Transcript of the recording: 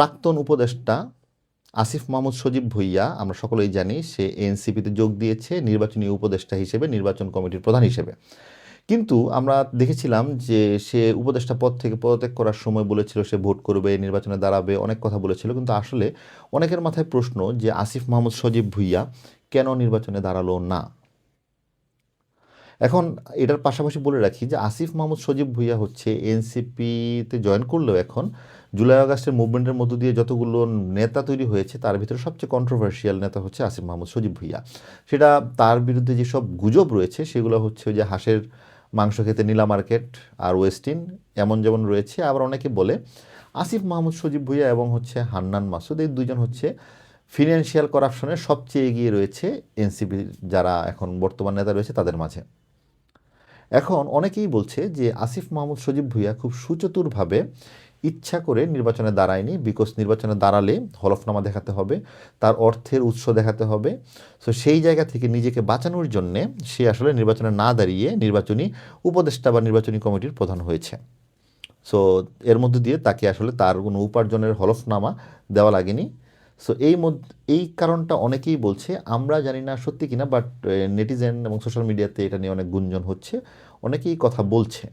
প্রাক্তন উপদেষ্টা আসিফ মাহমুদ সজীব ভুইয়া, আমরা সকলেই জানি, সে এনসিপিতে যোগ দিয়েছে, নির্বাচনী উপদেষ্টা হিসেবে, নির্বাচন কমিটির প্রধান হিসেবে। কিন্তু আমরা দেখেছিলাম যে সে উপদেষ্টা পদ থেকে পদত্যাগ করার সময় বলেছিল সে ভোট করবে, নির্বাচনে দাঁড়াবে, অনেক কথা বলেছিল। কিন্তু আসলে অনেকের মাথায় প্রশ্ন যে আসিফ মাহমুদ সজীব ভুইয়া কেন নির্বাচনে দাঁড়াল না? এখন এটার পাশাপাশি বলে রাখি যে আসিফ মাহমুদ সজীব ভুইয়া হচ্ছে এনসিপিতে জয়েন করলেও এখন জুলাই আগস্টের মুভমেন্টের মধ্য দিয়ে যতগুলো নেতা তৈরি হয়েছে, তার ভিতরে সবচেয়ে কন্ট্রোভার্সিয়াল নেতা হচ্ছে আসিফ মাহমুদ সজীব ভুইয়া। সেটা তার বিরুদ্ধে যেসব গুজব রয়েছে, সেগুলো হচ্ছে যে হাঁসের মাংস খেতে নীলা মার্কেট আর ওয়েস্টিন এমন যেমন রয়েছে। আবার অনেকে বলে আসিফ মাহমুদ সজীব ভুইয়া এবং হচ্ছে হান্নান মাসুদ, এই দুজন হচ্ছে ফিনান্সিয়াল করাপশনের সবচেয়ে এগিয়ে রয়েছে এনসিপি যারা এখন বর্তমান নেতা রয়েছে তাদের মাঝে। এখন অনেকেই বলছে যে আসিফ মাহমুদ সজীব ভুইয়া খুব সুচতুরভাবে ইচ্ছা করে নির্বাচনে দাঁড়ায়নি বিকজ নির্বাচনে দাঁড়ালে হলফনামা দেখাতে হবে, তার অর্থের উৎস দেখাতে হবে। সো সেই জায়গা থেকে নিজেকে বাঁচানোর জন্যে সে আসলে নির্বাচনে না দাঁড়িয়ে নির্বাচনী উপদেষ্টা বা নির্বাচনী কমিটির প্রধান হয়েছে। সো এর মধ্যে দিয়ে তাকে আসলে তার কোনো উপার্জনের হলফনামা দেওয়া লাগেনি। সো এই মধ্যে, এই কারণটা অনেকেই বলছে, আমরা জানি না সত্যি কিনা বাট নেটিজেন এবং সোশ্যাল মিডিয়াতে এটা নিয়ে অনেক গুঞ্জন হচ্ছে। অনেকেই কথা বলছে।